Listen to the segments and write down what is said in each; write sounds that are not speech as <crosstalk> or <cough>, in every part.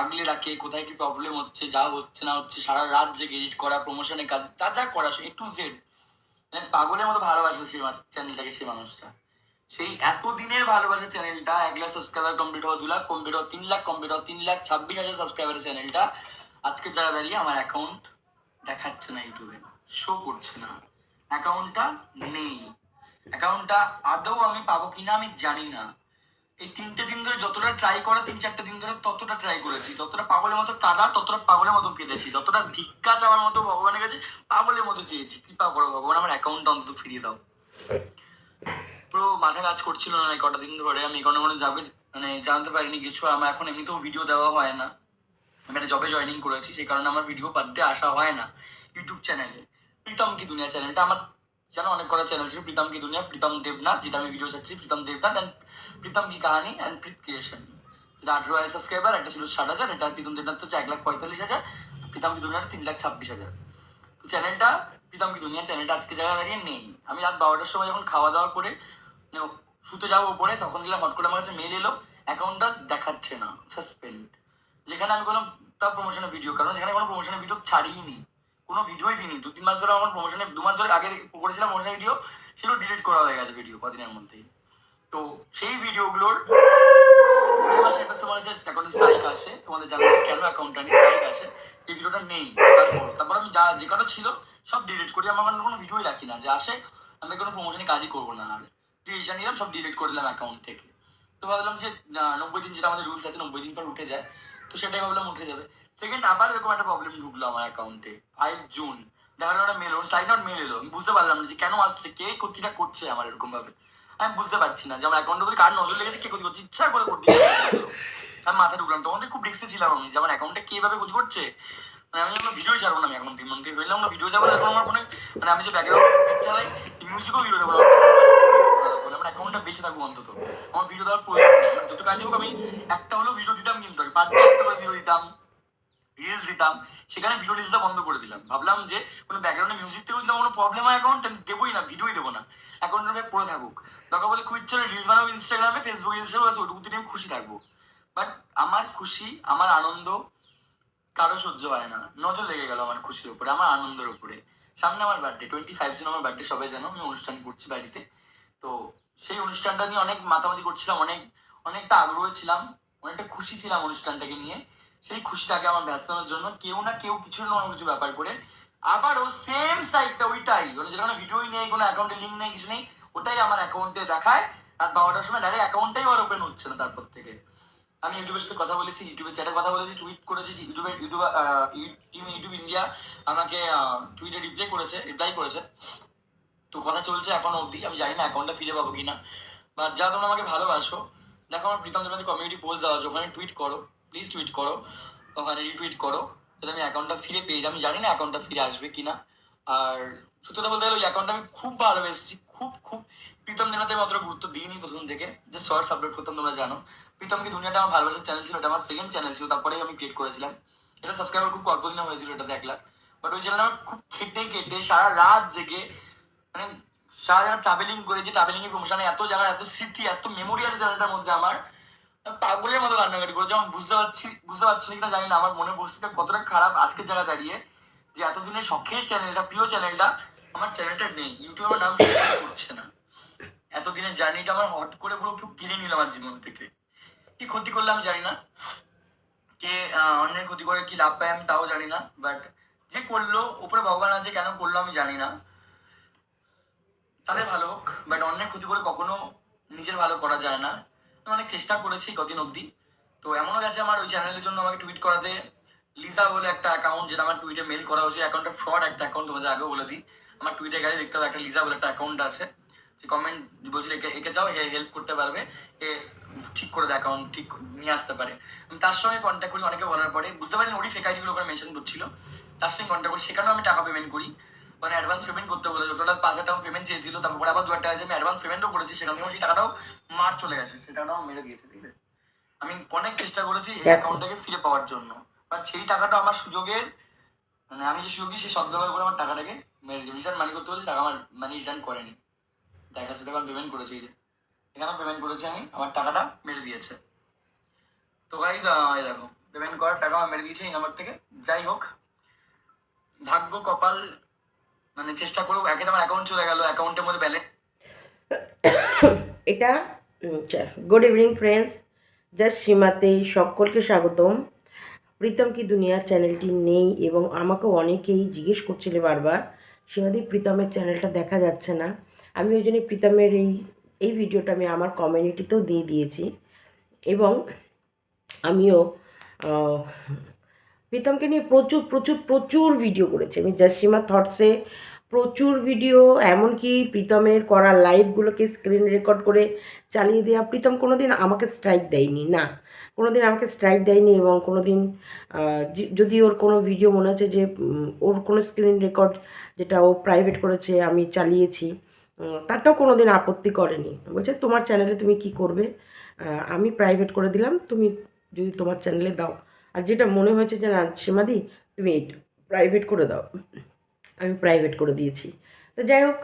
আগলে রাখে, কোথায় কি প্রবলেম হচ্ছে, যা হচ্ছে না হচ্ছে, সারা রাত জেগে এডিট করা প্রমোশনের কাজ, যা যা করা এ টু জেড পাগলের মতো ভালোবাসে সেই চ্যানেলটাকে সেই মানুষটা। সেই এতদিনের ভালোবাসা চ্যানেলটা এক লাখ সাবস্ক্রাইবার কমপ্লিট হওয়া, দু লাখ কমপ্লিট হওয়া, তিন লাখ কমপ্লিট হওয়া, তিন লাখ ছাব্বিশ হাজার সাবস্ক্রাইবারের চ্যানেলটা আজকে যারা দাঁড়িয়ে আমার অ্যাকাউন্ট দেখাচ্ছে না ইউটিউবে। শো করছে না। অ্যাকাউন্টটা নেই। অ্যাকাউন্টটা আদৌ আমি পাবো কিনা আমি জানি না। এই তিনটে দিন ধরে যতটা ট্রাই করা তিন চারটে দিন ধরে ততটা ট্রাই করেছি। যতটা পাগলের মতো কাদা ততটা পাগলের মতো কেঁদেছি যতটা ভিক্ষা চাওয়ার মতো ভগবানের কাছে পাগলের মতো চেয়েছি। কৃপা করো ভগবান, আমার অ্যাকাউন্টটা অন্তত ফিরিয়ে দাও। পুরো মাথা কাজ করছিল না কটা দিন ধরে, আমি কোনো কোনো যাবে মানে জানতে পারিনি কিছু। আমার এখন এমনিতেও ভিডিও দেওয়া হয় না। আমি একটা জবে জয়েনিং করেছি সেই কারণে আমার ভিডিও পার ডে আসা হয় না ইউটিউব চ্যানেলে প্রীতম কি দুনিয়া চ্যানেলটা আমার জানো অনেক কটা চ্যানেল ছিল প্রীতম কি দুনিয়া প্রীতম দেবনাথ যেটা আমি ভিডিও চাচ্ছি প্রীতম দেবনাথ অ্যান্ড প্রীতম কি কাহানি অ্যান্ড প্রীত ক্রিয়েশন যেটা আঠেরো হাজার সাবস্ক্রাইবার একটা ছিল ষাট হাজার এটা প্রীতম দেবনাথ হচ্ছে এক লাখ পঁয়তাল্লিশ হাজার প্রীতম কি দুনিয়াটা তিন লাখ ছাব্বিশ হাজার তো চ্যানেলটা প্রীতম কি দুনিয়া চ্যানেলটা আজকে জায়গা দাঁড়িয়ে নেই আমি রাত বারোটার সময় যখন খাওয়া দাওয়া করে শুতে যাব উপরে তখন দিলাম হট করে আমার কাছে মেল এলো অ্যাকাউন্টটা দেখাচ্ছে না সাসপেন্ড যেখানে আমি কোনো তার প্রমোশনের ভিডিও কারণ সেখানে কোনো প্রমোশনের ভিডিও ছাড়িই নি কোনো ভিডিওই দিইনি। দু তিন মাস ধরে আমার প্রমোশনে দু মাস ধরে আগে করেছিলাম প্রমোশনের ভিডিও সেগুলো ডিলিট করা হয়ে গেছে ভিডিও কদিনের মধ্যেই। তো সেই ভিডিওগুলোর মাসে একটা সময় আছে স্ট্রাইক আসে। তোমাদের কেন নেই স্ট্রাইক আসে ভিডিওটা নেই। তারপর আমি যা, যে কটা ছিল, সব ডিলিট করি। আমার কোনো ভিডিওই রাখি না। যে আসে আমি কোনো প্রমোশনে কাজই করব না। আর ডিসিশন নিলাম, সব ডিলিট করে দিলাম অ্যাকাউন্ট থেকে। তো ভাবলাম যে নব্বই দিন যেটা আমাদের রুলস আছে, নব্বই দিন পর উঠে যায়। তো সেটাই ভাবলাম উঠে যাবে। সেকেন্ড আবার এরকম একটা প্রবলেম ঢুকলো আমার অ্যাকাউন্টে ফাইভ জুন একটা মেল সাইড নট মেল এলো। আমি বুঝতে পারলাম না যে কেন আসছে, কে ক্ষতিটা করছে আমার এরকম ভাবে। আমি বুঝতে পারছি না যে আমার অ্যাকাউন্টের কার নজর লেগেছে, কে ক্ষতি করছে। ইচ্ছা করে করতে আমি মাথায় ঢুকলাম। তখন খুব রিক্সে ছিলাম আমি যে আমার অ্যাকাউন্টে কে ক্ষতি করছে? মানে আমি যখন ভিডিও ছাড়বো না আমি এখন মন থেকে হইলাম না ভিডিও ছাড়বো এখন আমার ফোনে মানে আমি যে ব্যাকগ্রাউন্ড চালাই মিউজিকও ভিডিও দেবো আমার অ্যাকাউন্টটা বেঁচে থাকব অন্তত। আমার ভিডিও দেওয়ার প্রয়োজন আমার যত কাজে হোক আমি একটা হলেও ভিডিও দিতাম কিন্তু পার ডে একটা করে ভিডিও দিতাম। রিলস দিতাম, সেখানে ভিডিও রিলসটা বন্ধ করে দিলাম। ভাবলাম যে কোনো ব্যাকগ্রাউন্ডে মিউজিক থেকেও দিলাম কোনো প্রবলেম হয় অ্যাকাউন্ট আমি দেবোই না ভিডিওই দেবো না। অ্যাকাউন্টের ভাবে পড়ে থাকুক। দরকার বলে খুব ইচ্ছা রিলস বানাবো ইনস্টাগ্রামে ফেসবুক ইনস্টাগ্রাম আছে ওটুকু দিনে আমি খুশি থাকব। বাট আমার খুশি, আমার আনন্দ কারও সহ্য হয় না। নজর লেগে গেল আমার খুশির উপরে, আমার আনন্দের উপরে। সামনে আমার বার্থডে টোয়েন্টি ফাইভ জন আমার বার্থডে সবাই জানো, আমি অনুষ্ঠান করছি বাড়িতে। তো সেই অনুষ্ঠানটা নিয়ে অনেক মাতামাতি করছিলাম, অনেক, অনেকটা আগ্রহ ছিলাম, অনেকটা খুশি ছিলাম অনুষ্ঠানটাকে নিয়ে। সেই খুশিটাকে আমার ব্যস্তানোর জন্য কেউ না কেউ কিছু না কিছু ব্যাপার করে। আবারও সেম সাইটটা ওইটাই। মানে যেখানে ভিডিওই নেই, কোনো অ্যাকাউন্টে লিঙ্ক নেই, কিছু নেই, ওটাই আমার অ্যাকাউন্টে দেখায়। আর বারোটার সময় ডাইরেক্ট অ্যাকাউন্টটাই আর ওপেন হচ্ছে না তারপর থেকে। আমি ইউটিউবের সাথে কথা বলেছি ইউটিউবে চ্যাটে কথা বলেছি টুইট করেছি, ইউটিউবের, ইউটিউব টিম ইউটিউব ইন্ডিয়া আমাকে টুইটে রিপ্লাই করেছে রিপ্লাই করেছে। তো কথা চলছে এখন অবধি। আমি জানি না অ্যাকাউন্টটা ফিরে পাবো কিনা। বা যা তোমরা আমাকে ভালোবাসো, দেখো আমার প্রীতম দেবাদি কমিউনিটি পোস্ট দেওয়া আছে, ওখানে টুইট করো। প্লিজ টুইট করো, ওখানে রিটুইট করো, যাতে আমি অ্যাকাউন্টটা ফিরে পেয়ে যাই। আমি জানি না অ্যাকাউন্টটা ফিরে আসবে কিনা। আর সত্যি কথা বলতে গেলে ওই অ্যাকাউন্টটা আমি খুব ভালোবেসেছি, খুব খুব। প্রীতম দেবাতে আমি অতটা গুরুত্ব দিইনি প্রথম থেকে। যে শর্টস আপলোড করতাম, তোমরা জানো। প্রীতম কি দুনিয়াটা আমার ভালোবাসার চ্যানেল ছিল? এটা আমার সেকেন্ড চ্যানেল ছিল, তারপরেই আমি ক্রিয়েট করেছিলাম। এটা সাবস্ক্রাইবার খুব অল্প দিনে হয়েছিল এটাতে এক লাখ বাট ওই চ্যানেল আমার খুব খেটে খেটে, সারা রাত জেগে মানে সারা জায়গা ট্রাভেলিং করেছি ট্রাভেলিং এর প্রমোশনে এত জায়গার এত স্মৃতি এত মেমোরি আছে চ্যানেলটার মধ্যে আমার। আমি পাগলের মতো রান্নাকাটি করেছি। আমি বুঝতে পারছি বুঝতে পারছি কিনা জানি না। আমার মনে পরিস্থিতিটা কতটা খারাপ আজকের জায়গা দাঁড়িয়ে যে এতদিনের শখের চ্যানেলটা প্রিয় চ্যানেলটা আমার চ্যানেলটা নেই। ইউটিউবে নাম করছে না। এতদিনের জার্নিটা আমার হট করে পুরো খুব কিনে নিল আমার জীবন থেকে। কি ক্ষতি করলাম জানি না। কে অন্যের ক্ষতি করে কি লাভ পায় আমি তাও জানি না। বাট যে করল, উপরে ভগবান আছে, কেন করল আমি জানি না। তাদের ভালো হোক। বাট অন্যের ক্ষতি করে কখনো নিজের ভালো করা যায় না। অনেক চেষ্টা করেছি কদিন অবধি। তো এমনও গেছে আমার ওই চ্যানেলের জন্য আমাকে টুইট করাতে। লিসা বলে একটা অ্যাকাউন্ট যেটা আমার টুইটে মেল করা হয়েছে। অ্যাকাউন্টটা ফ্রড একটা অ্যাকাউন্ট তোমাদের আগেও বলে দিই। আমার টুইটে গেলে দেখতে হবে, একটা লিসা বলে একটা অ্যাকাউন্ট আছে। যে কমেন্ট বলছিল, একে একে যাও হে হেল্প করতে পারবে। এ ঠিক করে দেয় অ্যাকাউন্ট ঠিক নিয়ে আসতে পারে। আমি তার সঙ্গে কন্ট্যাক্ট করি, অনেকে বলার পরে। বুঝতে পারিনি ওরই ফেক আইডিগুলো করে মেনশন করছিল। তার সঙ্গে কন্ট্যাক্ট করি। সেখানেও আমি টাকা পেমেন্ট করি। মানে অ্যাডভান্স পেমেন্ট করতে বলে টোটাল পাঁচ হাজার টাকা পেমেন্ট চেয়েছিল তারপরে আবার দু হাজার টাকা আমি অ্যাডভান্স পেমেন্টও করেছি সেখান থেকে সেই টাকাটাও মার চলে গেছে সেই টাকাটাও মেরে দিয়েছে ঠিক আছে? আমি অনেক চেষ্টা করেছি এই অ্যাকাউন্টটাকে ফিরে পাওয়ার জন্য বাট সেই টাকাটা আমার সুযোগের মানে আমি যে সুযোগই সে সদ্ব্যবহার করে আমার টাকাটাকে মেরে দিই রিটার্ন মানি করতে বলেছি টাকা আমার মানি রিটার্ন করেনি। দেখা যাচ্ছে তখন পেমেন্ট করেছি যে। এখানে পেমেন্ট করেছি আমি আমার টাকাটা মেরে দিয়েছে। তো গাইজ এই দেখো পেমেন্ট পেমেন্ট করার টাকা আমার মেরে দিয়েছে এই নাম্বার থেকে। যাই হোক ভাগ্য কপাল মানে চেষ্টা করব একে আমার অ্যাকাউন্ট চলে গেল অ্যাকাউন্টের মধ্যে ব্যালেন্স এটা গুড ইভিনিং ফ্রেন্ডস জাস্ট সীমাতে সকলকে স্বাগতম। প্রীতম কি দুনিয়ার চ্যানেলটি নেই এবং আমাকে অনেকেই জিজ্ঞেস করছিলে বারবার, সীমাদি প্রীতমের চ্যানেলটা দেখা যাচ্ছে না। আমি ওই জন্য প্রীতমের এই এই ভিডিওটা আমি আমার কমিউনিটিতেও দিয়ে দিয়েছি এবং আমিও প্রীতমকে নিয়ে প্রচুর প্রচুর প্রচুর ভিডিও করেছে। আমি জাসিমা থটসে প্রচুর ভিডিও এমনকি প্রীতমের করা লাইভগুলোকে স্ক্রিন রেকর্ড করে চালিয়ে দেওয়া। প্রীতম কোনো দিন আমাকে স্ট্রাইক দেয়নি, না। কোনো দিন আমাকে স্ট্রাইক দেয়নি এবং কোনো দিন যদি ওর কোনো ভিডিও মনে হচ্ছে যে ওর কোনো স্ক্রিন রেকর্ড যেটা ও প্রাইভেট করেছে, আমি চালিয়েছি তাতেও কোনো দিন আপত্তি করেনি। বলছে, তোমার চ্যানেলে তুমি কি করবে? আমি প্রাইভেট করে দিলাম, তুমি যদি তোমার চ্যানেলে দাও। আর যেটা মনে হয়েছে যে, না, সীমাদি, তুমি প্রাইভেট করে দাও। আমি প্রাইভেট করে দিয়েছি। তো যাই হোক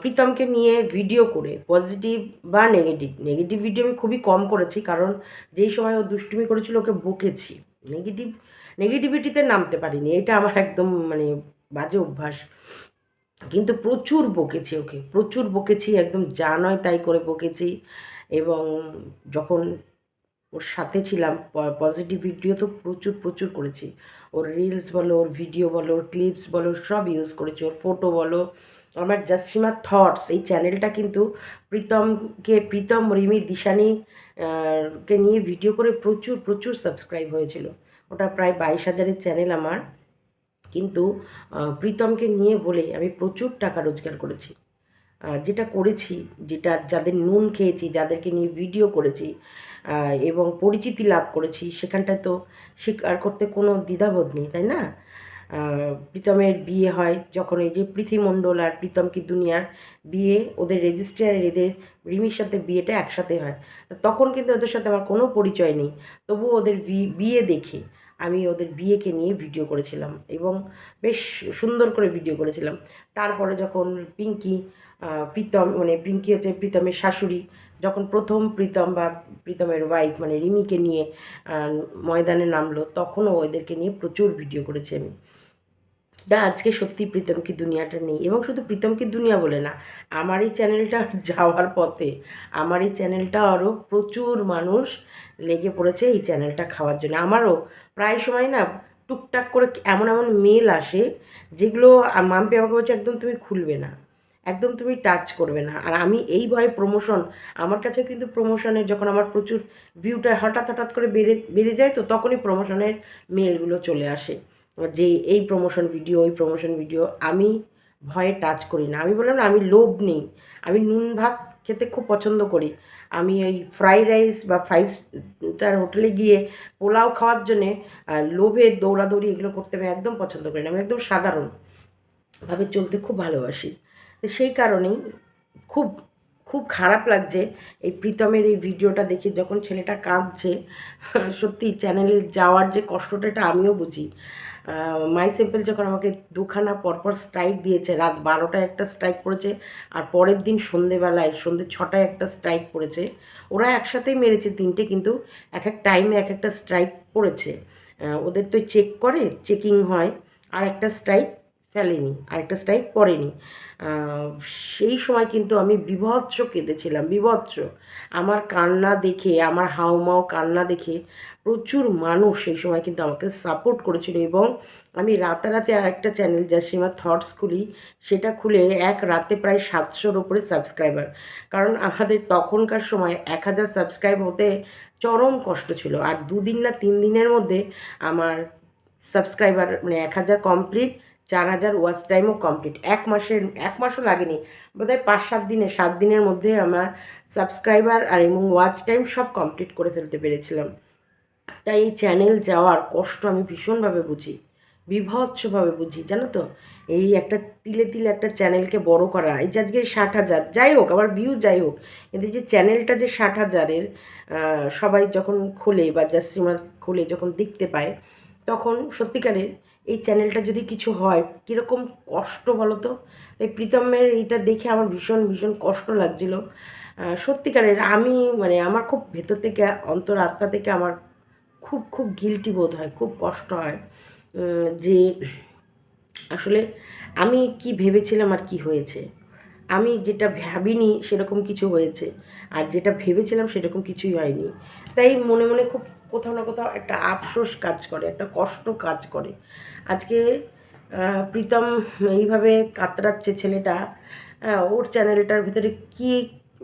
প্রীতমকে নিয়ে ভিডিও করে পজিটিভ বা নেগেটিভ নেগেটিভ ভিডিও আমি খুবই কম করেছি, কারণ যেই সময় ও দুষ্টুমি করেছিল, ওকে বকেছি। নেগেটিভ নেগেটিভিটিতে নামতে পারিনি, এটা আমার একদম মানে বাজে অভ্যাস। কিন্তু প্রচুর বকেছি ওকে, প্রচুর বকেছি, একদম যা নয় তাই করে বকেছি। এবং যখন ওর সাথে ছিলাম পজিটিভ ভিডিও তো প্রচুর প্রচুর করেছি। ওর রিলস বলো, ওর ভিডিও বলো, ওর ক্লিপস বলো সব ইউজ করেছি। ওর ফটো বলো, আমার জাসিমা থটস এই চ্যানেলটা কিন্তু প্রীতমকে, প্রীতম, রিমি, দিশানি কে নিয়ে ভিডিও করে প্রচুর প্রচুর সাবস্ক্রাইব হয়েছিল। ওটা প্রায় বাইশ হাজারের চ্যানেল আমার। কিন্তু প্রীতমকে নিয়ে বলে আমি প্রচুর টাকা রোজগার করেছি। যেটা করেছি, যেটা যাদের নুন খেয়েছি, যাদেরকে নিয়ে ভিডিও করেছি এবং পরিচিতি লাভ করেছি, সেখানটায় তো স্বীকার করতে কোনো দ্বিধাবোধ নেই, তাই না? প্রীতমের বিয়ে হয় যখন এই যে পৃথিমণ্ডল আর প্রীতম কি দুনিয়ার বিয়ে, ওদের রেজিস্ট্রার এদের রিমির সাথে বিয়েটা একসাথে হয়। তখন কিন্তু ওদের সাথে আমার কোনো পরিচয় নেই। তবুও ওদের বিয়ে দেখে আমি ওদের বিয়েকে নিয়ে ভিডিও করেছিলাম এবং বেশ সুন্দর করে ভিডিও করেছিলাম। তারপরে যখন পিঙ্কি প্রীতম মানে পিঙ্কি হচ্ছে প্রীতমের শাশুড়ি। যখন প্রথম প্রীতম বা প্রীতমের ওয়াইফ মানে রিমিকে নিয়ে ময়দানে নামলো তখনও ওদেরকে নিয়ে প্রচুর ভিডিও করেছি। আমি না, আজকে সত্যি প্রীতম কি দুনিয়াটা নেই। এবং শুধু প্রীতম কি দুনিয়া বলে না, আমার এই চ্যানেলটা যাওয়ার পথে, আমার এই চ্যানেলটা আরও প্রচুর মানুষ লেগে পড়েছে এই চ্যানেলটা খাওয়ার জন্য। আমারও প্রায় সময় না টুকটাক করে এমন এমন মেল আসে, যেগুলো মাম্পি আমাকে বলছে, একদম তুমি খুলবে না। একদম তুমি টাচ করবে না। আর আমি এই ভয়ে প্রমোশন আমার কাছে কিন্তু প্রমোশনের যখন আমার প্রচুর ভিউটা হঠাৎ হঠাৎ করে বেড়ে বেড়ে যায়, তো তখনই প্রমোশনের মেলগুলো চলে আসে। যে এই প্রমোশন ভিডিও ওই প্রমোশন ভিডিও আমি ভয়ে টাচ করি না। আমি বললাম না, আমি লোভ নেই। আমি নুন ভাত খেতে খুব পছন্দ করি। আমি ওই ফ্রাইড রাইস বা ফাইভ স্টার হোটেলে গিয়ে পোলাও খাওয়ার জন্যে লোভে দৌড়াদৌড়ি এগুলো করতে আমি একদম পছন্দ করি না। আমি একদম সাধারণভাবে চলতে খুব ভালোবাসি। তো সেই কারণেই খুব খুব খারাপ লাগছে এই প্রীতমের এই ভিডিওটা দেখে যখন ছেলেটা কাঁদছে, <laughs> সত্যি চ্যানেলে যাওয়ার যে কষ্টটা এটা আমিও বুঝি। মাই সিম্পল যখন আমাকে দুখানা পরপর স্ট্রাইক দিয়েছে, রাত বারোটায় একটা স্ট্রাইক পড়েছে আর পরের দিন সন্ধেবেলায়, সন্ধে ছটায় একটা স্ট্রাইক পড়েছে ওরা একসাথেই মেরেছে তিনটে কিন্তু এক এক টাইমে এক একটা স্ট্রাইক পড়েছে ওদের তো চেক করে চেকিং হয়, আর একটা স্ট্রাইক ফেলেনি, আরেকটা স্ট্রাইক পড়েনি। সেই সময় কিন্তু আমি বিভৎস কেঁদেছিলাম, বিভৎস। আমার কান্না দেখে, আমার হাউমাউ কান্না দেখে প্রচুর মানুষ সেই সময় কিন্তু আমাকে সাপোর্ট করেছিল এবং আমি রাতারাতি আর একটা চ্যানেল যা সীমা থটস খুলি, সেটা খুলে এক রাতে প্রায় সাতশোর ওপরে সাবস্ক্রাইবার কারণ আমাদের তখনকার সময় এক হাজার সাবস্ক্রাইব হতে চরম কষ্ট ছিল। আর দুদিন না তিন দিনের মধ্যে আমার সাবস্ক্রাইবার মানে এক হাজার কমপ্লিট চার হাজার ওয়াচ টাইমও কমপ্লিট। এক মাসের, এক মাসও লাগেনি। বোধহয় পাঁচ সাত দিনে, সাত দিনের মধ্যে আমার সাবস্ক্রাইবার আর এবং ওয়াচ টাইম সব কমপ্লিট করে ফেলতে পেরেছিলাম। তাই এই চ্যানেল যাওয়ার কষ্ট আমি ভীষণভাবে বুঝি, বিভৎসভাবে বুঝি, জানো তো? এই একটা তিলে তিলে একটা চ্যানেলকে বড় করা, এই যে আজকে ষাট হাজার, যাই হোক, আমার ভিউ যাই হোক, কিন্তু যে চ্যানেলটা যে ষাট হাজারের সবাই যখন খোলে বা জাস্টিমা খোলে, যখন দেখতে পায়, তখন সত্যিকারের এই চ্যানেলটা যদি কিছু হয়, কীরকম কষ্ট বলো তো তাই প্রীতমের এইটা দেখে আমার ভীষণ ভীষণ কষ্ট লাগছিল। সত্যিকারের আমি মানে আমার খুব ভেতর থেকে, অন্তর আত্মা থেকে আমার খুব খুব গিলটি বোধ হয়, খুব কষ্ট হয় যে আসলে আমি কি ভেবেছিলাম আর কি হয়েছে। আমি যেটা ভাবিনি সেরকম কিছু হয়েছে। আর যেটা ভেবেছিলাম সেরকম কিছুই হয়নি। তাই মনে মনে খুব কোথাও না কোথাও একটা আফসোস কাজ করে, একটা কষ্ট কাজ করে। আজকে প্রীতম এইভাবে কাতরাচ্ছে ছেলেটা ওর চ্যানেলটার ভিতরে কি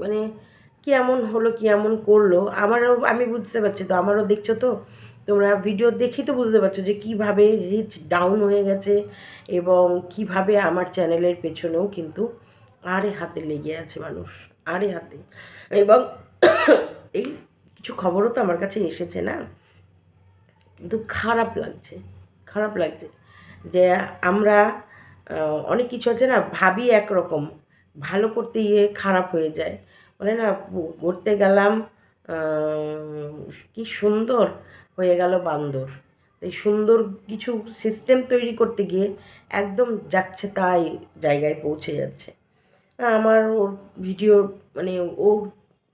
মানে কি এমন হলো, কি এমন করল, আমারও, আমি বুঝতে পারছি তো, আমারও দেখছ তো? তোমরা ভিডিও দেখি তো বুঝতে পারছ যে কীভাবে রিচ ডাউন হয়ে গেছে এবং কীভাবে আমার চ্যানেলের পেছনেও কিন্তু আড়ে হাতে লেগে আছে মানুষ, আড়ে হাতে। এবং <coughs> এই কিছু খবরও তো আমার কাছে এসেছে না? কিন্তু খারাপ লাগছে খারাপ লাগছে যে আমরা অনেক কিছু আছে না, ভাবি একরকম, ভালো করতে গিয়ে খারাপ হয়ে যায়। বলে না ঘুরতে গেলাম কি সুন্দর হয়ে গেল বান্দর। এই সুন্দর কিছু সিস্টেম তৈরি করতে গিয়ে একদম যাচ্ছে তাই জায়গায় পৌঁছে যাচ্ছে। আমার ওর ভিডিও মানে ওর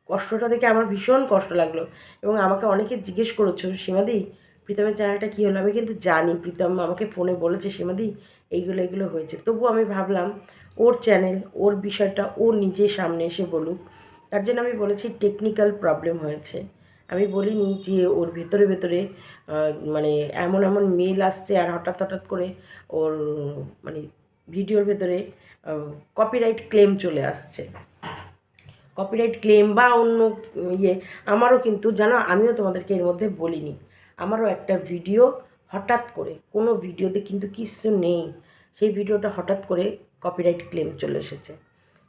কষ্টটা দেখে আমার ভীষণ কষ্ট লাগল। এবং আমাকে অনেকে জিজ্ঞেস করেছ, সীমাদি, প্রীতমের চ্যানেলটা কী হলো? আমি কিন্তু জানি, প্রীতম আমাকে ফোনে বলেছে, সীমাদি, এইগুলো এগুলো হয়েছে। তবু আমি ভাবলাম, ওর চ্যানেল ওর বিষয়টা, ও নিজে সামনে এসে বলুক। তার জন্য আমি বলেছি টেকনিক্যাল প্রবলেম হয়েছে। আমি বলিনি যে ওর ভেতরে ভেতরে মানে এমন এমন মেল আসছে, আর হঠাৎ হঠাৎ করে ওর মানে ভিডিওর ভেতরে কপিরাইট ক্লেম চলে আসছে। কপিরাইট ক্লেম বা অন্য ইয়ে আমারও কিন্তু জানো, আমিও তোমাদেরকে এর মধ্যে বলিনি। আমারও একটা ভিডিও হঠাৎ করে, কোনো ভিডিওতে কিন্তু কিছু নেই। সেই ভিডিওটা হঠাৎ করে কপিরাইট ক্লেম চলে এসেছে।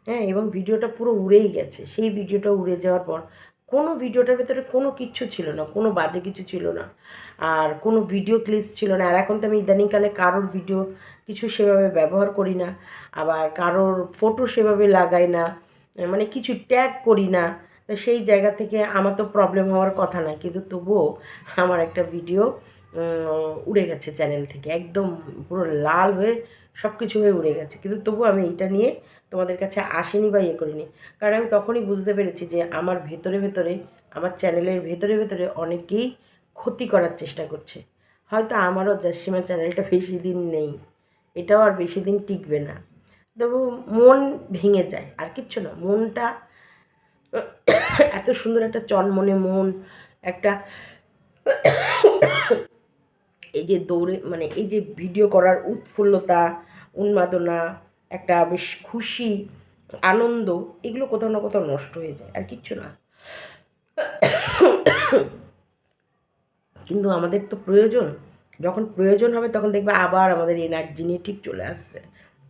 হ্যাঁ এবং ভিডিওটা পুরো উড়েই গেছে। সেই ভিডিওটা উড়ে যাওয়ার পর কোনো ভিডিওটার ভেতরে কোনো কিচ্ছু ছিল না, কোনো বাজে কিছু ছিল না। আর কোনো ভিডিও ক্লিপস ছিল না। আর এখন তো আমি ইদানিংকালে কারোর ভিডিও কিছু সেভাবে ব্যবহার করি না, আবার কারোর ফটো সেভাবে লাগাই না মানে কিছু ট্যাগ করি না। তো সেই জায়গা থেকে আমার তো প্রবলেম হওয়ার কথা না, কিন্তু তবুও আমার একটা ভিডিও উড়ে গেছে চ্যানেল থেকে। একদম পুরো লাল হয়ে সব কিছু হয়ে উড়ে গেছে। কিন্তু তবুও আমি এটা নিয়ে তোমাদের কাছে আসিনি বা ইয়ে করিনি। কারণ আমি তখনই বুঝতে পেরেছি যে আমার ভেতরে ভেতরে, আমার চ্যানেলের ভেতরে ভেতরে অনেকেই ক্ষতি করার চেষ্টা করছে। হয়তো আমারও জাসিমা চ্যানেলটা বেশি দিন নেই, এটাও আর বেশি দিন টিকবে না। তবু মন ভেঙে যায়, আর কিচ্ছু না, মনটা এত সুন্দর একটা চনমনে মন, একটা এই যে দৌড়ে মানে এই যে ভিডিও করার উৎফুল্লতা, উন্মাদনা একটা বেশ খুশি আনন্দ এগুলো কোথাও না কোথাও নষ্ট হয়ে যায় আর কিচ্ছু না। কিন্তু আমাদের তো প্রয়োজন যখন প্রয়োজন হবে তখন দেখবে আবার আমাদের এনার্জি নিয়ে ঠিক চলে আসছে।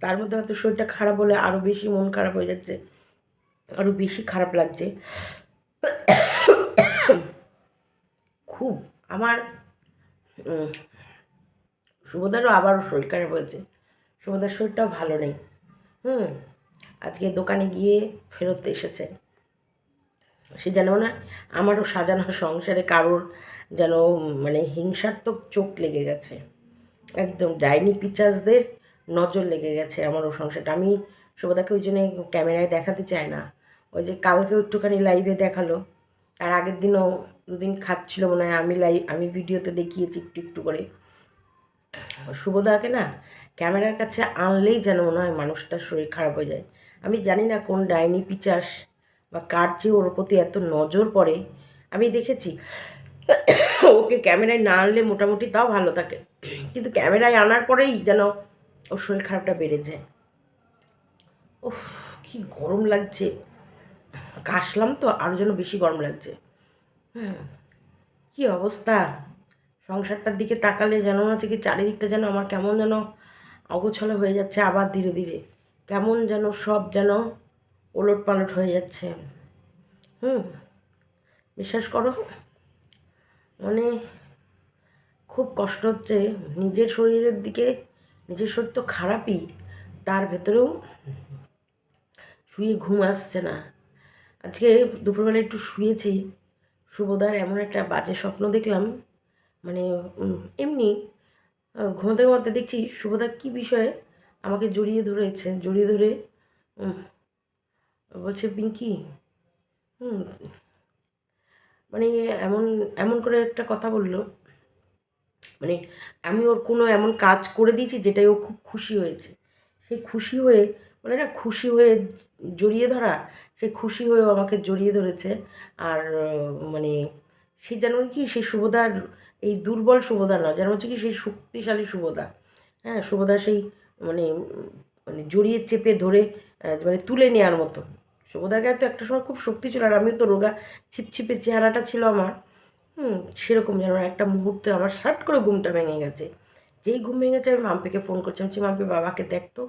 তার মধ্যে হয়তো শরীরটা খারাপ হলে আরও বেশি মন খারাপ হয়ে যাচ্ছে আরও বেশি খারাপ লাগছে। খুব আমার উম, শুভদারও আবারও শরীর খারাপ হয়েছে। শুভদার শরীরটাও ভালো নেই। হুম, আজকে দোকানে গিয়ে ফেরত এসেছে। সে যেন না আমারও সাজানো সংসারে কারোর যেন মানে হিংসাত্মক চোখ লেগে গেছে। একদম ডাইনি পিচার্সদের নজর লেগে গেছে আমারও সংসারটা। আমি শুভদাকে ওই জন্য ক্যামেরায় দেখাতে চাই না। ওই যে কালকেও একটুখানি লাইভে দেখাল। তার আগের দিনও দুদিন খাচ্ছিল মনে হয়। আমি লাইভ আমি ভিডিওতে দেখিয়েছি একটু একটু করে। শুভদাকে না ক্যামেরার কাছে আনলেই যেন মনে হয় মানুষটার শরীর খারাপ হয়ে যায়। আমি জানি না কোন ডাইনি পিচাস বা কার যে ওর প্রতি এত নজর পড়ে। আমি দেখেছি, ওকে ক্যামেরায় না আনলে মোটামুটি তাও ভালো থাকে। কিন্তু ক্যামেরায় আনার পরেই যেন ওর শরীর খারাপটা বেড়ে যায়। উফ, কি গরম লাগছে। কাশলাম তো আরও যেন বেশি গরম লাগছে। হুম, কী অবস্থা? সংসারটার দিকে তাকালে যেন হচ্ছে কি, চারিদিকটা যেন আমার কেমন যেন অগোছালো হয়ে যাচ্ছে আবার ধীরে ধীরে। কেমন যেন সব যেন ওলট পালট হয়ে যাচ্ছে। হুম, বিশ্বাস করো মানে খুব কষ্ট হচ্ছে। নিজের শরীরের দিকে, নিজের শরীর তো খারাপই, তার ভেতরেও শুয়ে ঘুম আসছে না। আজকে দুপুরবেলা একটু শুয়েছি, শুভদার এমন একটা বাজে স্বপ্ন দেখলাম মানে এমনি ঘুমাতে ঘুমাতে দেখছি শুভদা কী বিষয়ে আমাকে জড়িয়ে ধরেছে, জড়িয়ে ধরে বলছে, পিঙ্কি, হুম মানে এমন এমন করে একটা কথা বলল। মানে আমি ওর কোনো এমন কাজ করে দিয়েছি যেটাই ও খুব খুশি হয়েছে। সেই খুশি হয়ে মানে না, খুশি হয়ে জড়িয়ে ধরা, সে খুশি হয়েও আমাকে জড়িয়ে ধরেছে। আর মানে সে যেন কি সেই শুভদার এই দুর্বল শুভদা নয় যেন হচ্ছে কি সেই শক্তিশালী শুভদা হ্যাঁ শুভদা সেই মানে মানে জড়িয়ে চেপে ধরে মানে তুলে নেওয়ার মতো। শুভদার গায়ে তো একটা সময় খুব শক্তি ছিল আর আমিও তো রোগা ছিপছিপে চেহারাটা ছিল আমার। হুম সেরকম যেন একটা মুহূর্তে আমার সাট করে ঘুমটা ভেঙে গেছে। যেই ঘুম ভেঙে গেছে আমি মাম্পিকে ফোন করছিলাম বলছি, মাম্পি বাবাকে দেখতো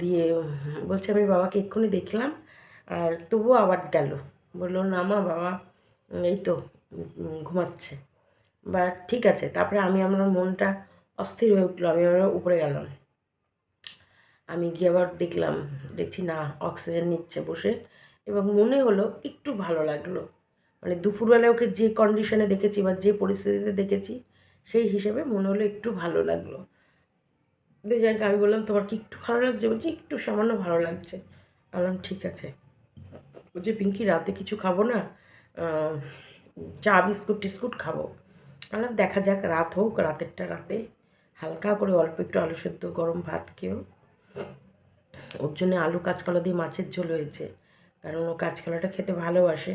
দিয়ে বলছে আমি বাবাকে এক্ষুনি দেখলাম আর তবুও আবার গেল। বলল না মা বাবা এই তো ঘুমাচ্ছে। বা ঠিক আছে, তারপরে আমি আমার মনটা অস্থির হয়ে উঠল, আমি আমার উপরে গেলাম। আমি গিয়ে আবার দেখলাম, দেখছি না, অক্সিজেন নিচ্ছে বসে এবং মনে হলো একটু ভালো লাগল। মানে দুপুরবেলায় ওকে যে কন্ডিশনে দেখেছি বা যে পরিস্থিতিতে দেখেছি, সেই হিসেবে মনে হলো একটু ভালো লাগল। যাক আমি বললাম, তোমার কি একটু ভালো লাগছে? বলছি, একটু সামান্য ভালো লাগছে। বললাম, ঠিক আছে। বলছি, পিঙ্কি, রাতে কিছু খাব না? চা, বিস্কুট, টিস্কুট খাব। বললাম দেখা যাক, রাত হোক, রাতেরটা রাতে। হালকা করে অল্প একটু আলু সেদ্ধ, গরম ভাত খেয়েও ওর জন্য আলু কাঁচকলা দিয়ে মাছের ঝোল হয়েছে, কারণ ও কাঁচকলাটা খেতে ভালোবাসে।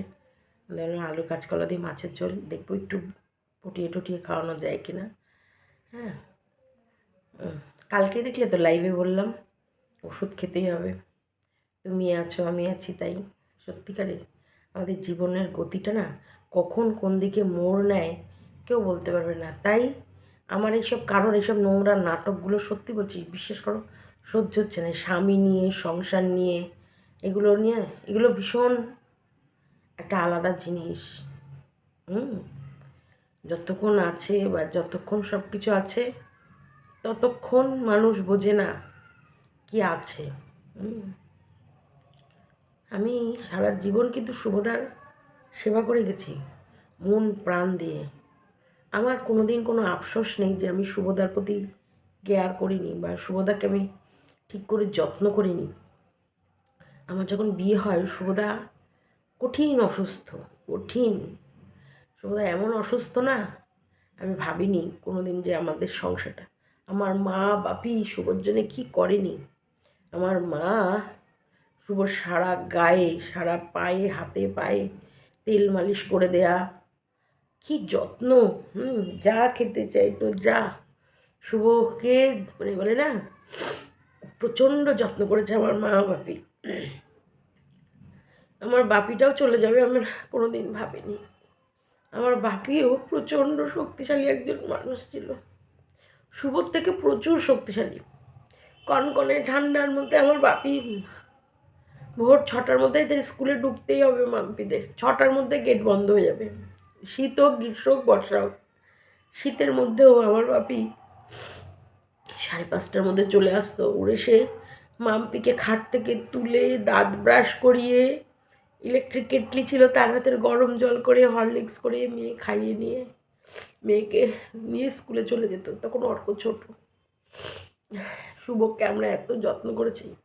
ধরুন আলু কাঁচকলা দিয়ে মাছের ঝোল, দেখব একটু পটিয়ে টটিয়ে খাওয়ানো যায় কি না হ্যাঁ কালকে দেখলে তো লাইভে বললাম, ওষুধ খেতেই হবে। তুমি আছো, আমি আছি, তাই। সত্যিকারে আমাদের জীবনের গতিটা না কখন কোন দিকে মোড় নেয় কেউ বলতে পারবে না। তাই আমার এইসব কারোর এইসব নোংরা নাটকগুলো সত্যি বলছি, বিশ্বাস করো, সহ্য হচ্ছে না। স্বামী নিয়ে, সংসার নিয়ে, এগুলো নিয়ে, এগুলো ভীষণ একটা আলাদা জিনিস। হুম? যতক্ষণ আছে বা যতক্ষণ সব কিছু আছে, ততক্ষণ মানুষ বোঝে না কি আছে। আমি সারা জীবন কিন্তু শুভদার সেবা করে গেছি, মন প্রাণ দিয়ে। আমার কোনো দিন কোনো আফসোস নেই যে আমি শুভদার প্রতি কেয়ার করিনি বা শুভদাকে আমি ঠিক করে যত্ন করিনি। আমার যখন বিয়ে হয় শুভদা কঠিন অসুস্থ, কঠিন। শুভদা এমন অসুস্থ না, আমি ভাবিনি কোনো দিন যে আমাদের সংসারটা। আমার মা, বাপি শুভর জন্য কী করেনি? আমার মা শুভ সারা গায়ে, সারা পায়ে, হাতে পায়ে তেল মালিশ করে দেয়া কি যত্ন? হুম, যা খেতে চাই তো যা। শুভকে মানে বলে না, প্রচণ্ড যত্ন করেছে আমার মা বাপি। আমার বাপিটাও চলে যাবে আমার কোনো দিন ভাবিনি। আমার বাপিও প্রচণ্ড শক্তিশালী একজন মানুষ ছিল। শুভর থেকে প্রচুর শক্তিশালী। কনকনে ঠান্ডার মধ্যে আমার বাপি ভোর ছটার মধ্যে এদের স্কুলে ঢুকতেই হবে মাম্পিদের। ছটার মধ্যে গেট বন্ধ হয়ে যাবে। শীত হোক, গ্রীষ্ম হোক, বর্ষা হোক, শীতের মধ্যেও আমার বাপি সাড়ে পাঁচটার মধ্যে চলে আসতো। উড়ে সে মাম্পিকে খাট থেকে তুলে দাঁত ব্রাশ করিয়ে ইলেকট্রিক কেটলি ছিল তার ভেতরে গরম জল করে, হরলিক্স করে মেয়ে খাইয়ে নিয়ে, মেয়েকে নিয়ে স্কুলে চলে যেত। তখন অর্ক ছোট। শুভকে আমরা এত যত্ন করেছি।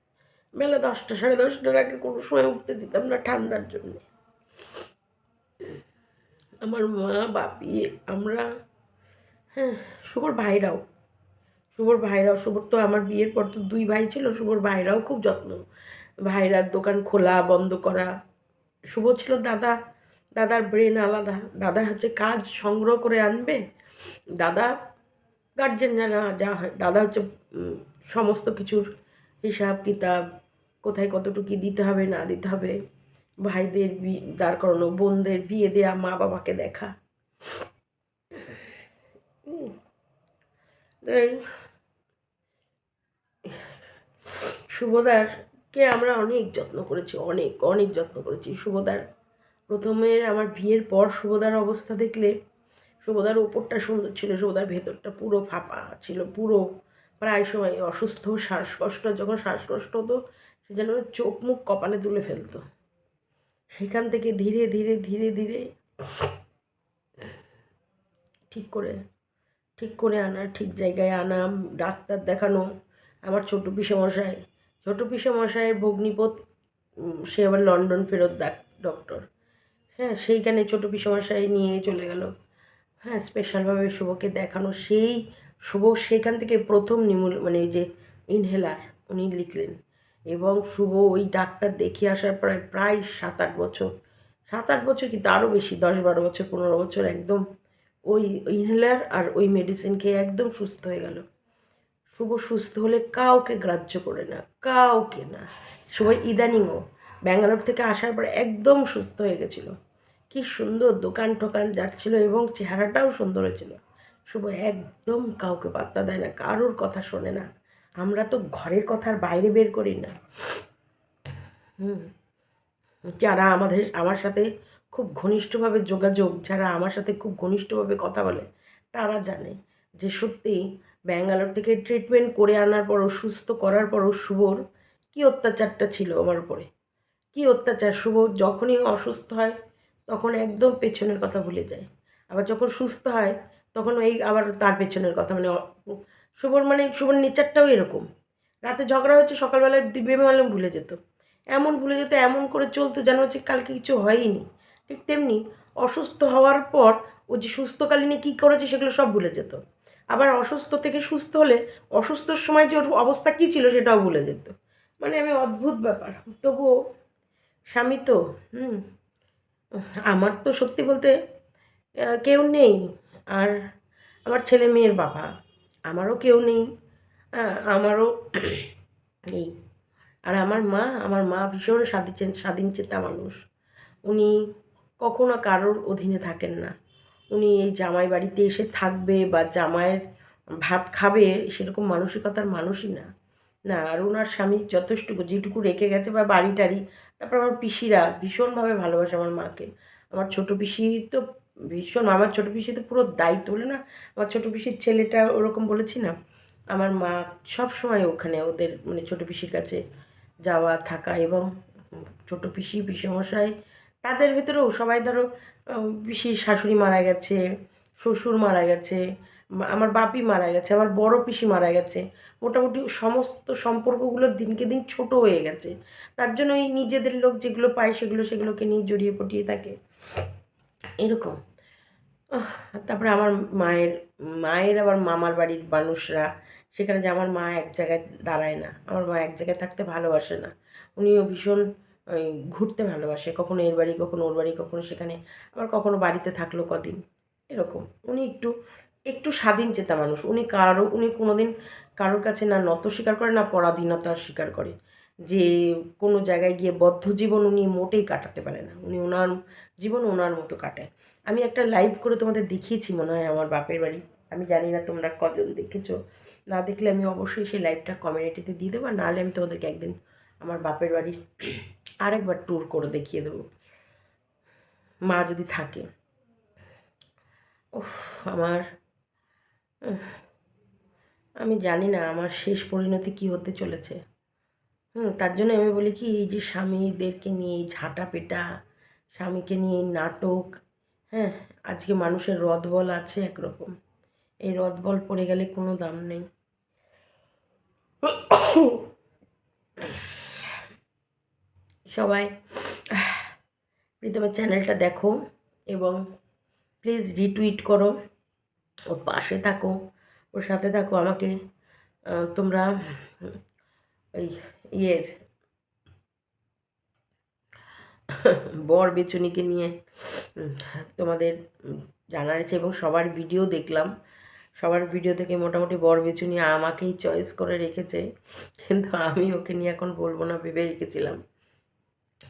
বেলা দশটা, সাড়ে দশটার আগে কোনো সময় উঠতে দিতাম না ঠান্ডার জন্য। আমার মা, বাপি, আমরা হ্যাঁ শুভর ভাইরাও। শুভর ভাইরাও, শুভর তো আমার বিয়ের পর তো দুই ভাই ছিল, শুভর ভাইরাও খুব যত্ন। ভাইরার দোকান খোলা, বন্ধ করা। শুভ ছিল দাদা, দাদার ব্রেন আলাদা। দাদা হচ্ছে কাজ সংগ্রহ করে আনবে। দাদা গার্জেন জানা যা হয়, দাদা হচ্ছে সমস্ত কিছুর হিসাব কিতাব কোথায় কতটুকু দিতে হবে, না দিতে হবে। ভাইদের দাঁড় করানো, বোনদের বিয়ে দেয়া, মা বাবাকে দেখা। শুভদারকে আমরা অনেক যত্ন করেছি, অনেক অনেক যত্ন করেছি। শুভদার প্রথমে আমার বিয়ের পর শুভদার অবস্থা দেখলে শুভদার ওপরটা সুন্দর ছিল শুভদার ভেতরটা পুরো ফাঁপা ছিল, পুরো প্রায় সময় অসুস্থ, শ্বাসকষ্ট, যখন শ্বাসকষ্ট হতো, সে যেন চোখ মুখ কপালে তুলে ফেলতো। সেখান থেকে ধীরে ধীরে ধীরে ধীরে ঠিক করে ঠিক করে আনা ঠিক জায়গায় আনা ডাক্তার দেখানো আমার ছোটো পিসেমশাই। ছোটো পিসেমশাইয়ের ভগ্নিপথ উম, সে আবার লন্ডন ফেরত ডাক ডক্টর হ্যাঁ সেইখানে ছোটো পিসমশাই নিয়ে চলে গেল। হ্যাঁ স্পেশালভাবে শুভকে দেখানো সেই শুভ সেখান থেকে প্রথম নিমুল মানে যে ইনহেলার উনি লিখলেন। এবং শুভ ওই ডাক্তার দেখিয়ে আসার প্রায় প্রায় সাত আট বছর। সাত আট বছর কিন্তু আরও বেশি দশ বারো বছর, পনেরো বছর একদম ওই ইনহেলার আর ওই মেডিসিন খেয়ে একদম সুস্থ হয়ে গেল। শুভ সুস্থ হলে কাউকে গ্রাহ্য করে না, কাউকে না। সবাই ইদানিংও ব্যাঙ্গালোর থেকে আসার পরে একদম সুস্থ হয়ে গেছিল। কি সুন্দর দোকান টোকান যাচ্ছিল এবং চেহারাটাও সুন্দর হয়েছিল। শুভ একদম কাউকে পাত্তা দেয় না, কারোর কথা শোনে না। আমরা তো ঘরের কথার বাইরে বের করি না। হুম যারা আমাদের, আমার সাথে খুব ঘনিষ্ঠভাবে যোগাযোগ, যারা আমার সাথে খুব ঘনিষ্ঠভাবে কথা বলে, তারা জানে যে সত্যি ব্যাঙ্গালোর থেকে ট্রিটমেন্ট করে আনার পরও, সুস্থ করার পরও শুভর কী অত্যাচারটা ছিল আমার উপরে? কী অত্যাচার? শুভ যখনই অসুস্থ হয়, তখন একদম পেছনের কথা ভুলে যায়। আবার যখন সুস্থ হয়, তখন এই আবার তার পেছনের কথা মানে শুভর মানে শুভর নেচারটাও এরকম। রাতে ঝগড়া হচ্ছে সকালবেলায় মালুম ভুলে যেত। এমন ভুলে যেত, এমন করে চলতো যেন হচ্ছে কালকে কিছু হয়নি ঠিক তেমনি অসুস্থ হওয়ার পর ও যে সুস্থকালীনে কী করেছে সেগুলো সব ভুলে যেত। আবার অসুস্থ থেকে সুস্থ হলে অসুস্থর সময় যে ওর অবস্থা কী ছিল সেটাও ভুলে যেত। মানে আমি অদ্ভুত ব্যাপার। তবুও স্বামী তো, হুম, আমার তো সত্যি বলতে কেউ নেই। আর আমার ছেলে মেয়ের বাবা। আমারও কেউ নেই আহ, আমারও নেই। আর আমার মা আমার মা ভীষণ স্বাধীন স্বাধীন চেতা মানুষ। উনি কখনো কারোর অধীনে থাকেন না। উনি এই জামাই বাড়িতে এসে থাকবে বা জামাইয়ের ভাত খাবে সেরকম মানসিকতার মানুষই না। না আর ওনার স্বামী যথেষ্টুকু যেটুকু রেখে গেছে বা বাড়ি টাড়ি তারপর আমার পিসিরা ভীষণভাবে ভালোবাসে আমার মাকে। আমার ছোটো পিসি তো ভীষণ, আমার ছোটো পিসি তো পুরো দায়িত্ব বলে না, আমার ছোটো পিসির ছেলেটা ওরকম বলেছি না, আমার মা সব সময় ওখানে ওদের মানে ছোটো পিসির কাছে যাওয়া, থাকা এবং ছোটো পিসি পিসেমশাই তাদের ভেতরেও সবাই ধরো পিসির শাশুড়ি মারা গেছে, শ্বশুর মারা গেছে আমার বাপি মারা গেছে, আমার বড় পিসি মারা গেছে, মোটামুটি সমস্ত সম্পর্কগুলো দিনকে দিন ছোট হয়ে গেছে, তার জন্য এই নিজেদের লোক যেগুলো পায় সেগুলো সেগুলোকে নিয়ে জড়িয়ে পটিয়ে থাকে। এরকম। তারপরে আমার মায়ের মায়ের আবার মামার বাড়ির মানুষরা, সেখানে যে আমার মা এক জায়গায় দাঁড়ায় না, আমার মা এক জায়গায় থাকতে ভালোবাসে না। উনিও ভীষণ ঘুরতে ভালোবাসে, কখনো এর বাড়ি, কখনো ওর বাড়ি, কখনো সেখানে, আবার কখনো বাড়িতে থাকল কদিন। এরকম। উনি একটু একটু স্বাধীন চেতা মানুষ। উনি কারও, উনি কোনোদিন কারোর কাছে না নত স্বীকার করে, না পরাধীনতা স্বীকার করে। যে কোনো জায়গায় গিয়ে বদ্ধ জীবন উনি মোটেই কাটাতে পারে না। উনি ওনার জীবন ওনার মতো কাটায় আমি একটা লাইভ করে তোমাদের দেখিয়েছি মনে হয় আমার বাপের বাড়ি। আমি জানি না তোমরা কজন দেখেছ। না দেখলে আমি অবশ্যই সেই লাইভটা কমিউনিটিতে দিয়ে দেবো। আর নাহলে আমি তোমাদেরকে একদিন আমার বাপের বাড়ি আরেকবার ট্যুর করে দেখিয়ে দেবো। মা যদি থাকে। আমার আমি জানি না আমার শেষ পরিণতি কি হতে চলেছে। হুম, তার জন্য আমি বলি কি, এই যে স্বামীদেরকে নিয়ে ঝাঁটা পেটা স্বামীকে নিয়ে নাটক হ্যাঁ আজকে মানুষের রদবল আছে একরকম। এই রদবল পড়ে গেলে কোনো দাম নেই। সবাই প্রীতমের চ্যানেলটা দেখো এবং প্লিজ রিটুইট করো। ওর পাশে থাকো, ওর সাথে থাকো। আমাকে তোমরা ওই ইয়ের বর বেচুনিকে নিয়ে তোমাদের জানার আছে এবং সবার ভিডিও দেখলাম। সবার ভিডিও থেকে মোটামুটি বর বেচুনি আমাকেই চয়েস করে রেখেছে। কিন্তু আমি ওকে নিয়ে এখন বলব না, ভেবে রেখেছিলাম।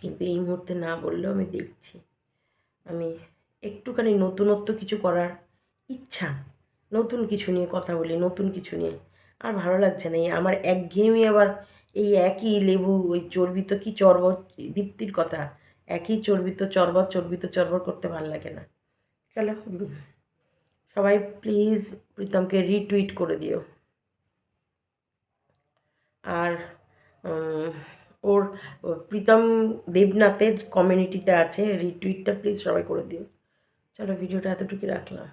কিন্তু এই মুহূর্তে না বললেও আমি দেখছি। আমি একটুখানি নতুনত্ব কিছু করার ইচ্ছা, নতুন কিছু নিয়ে কথা বলি, নতুন কিছু নিয়ে। আর ভালো লাগছে না এই আমার একঘেয়েমি আবার এই একই লেবু, ওই চর্বিত কি চর্ব, দীপ্তির কথা। একই চর্বিত চর্বর চর্বিত চর্বর করতে ভালো লাগে না। চলো। সবাই প্লিজ প্রীতমকে রিটুইট করে দিও। আর ওর, প্রীতম দেবনাথের কমিউনিটিতে আছে রিটুইটটা প্লিজ সবাই করে দিও। চলো ভিডিওটা এতটুকু রাখলাম।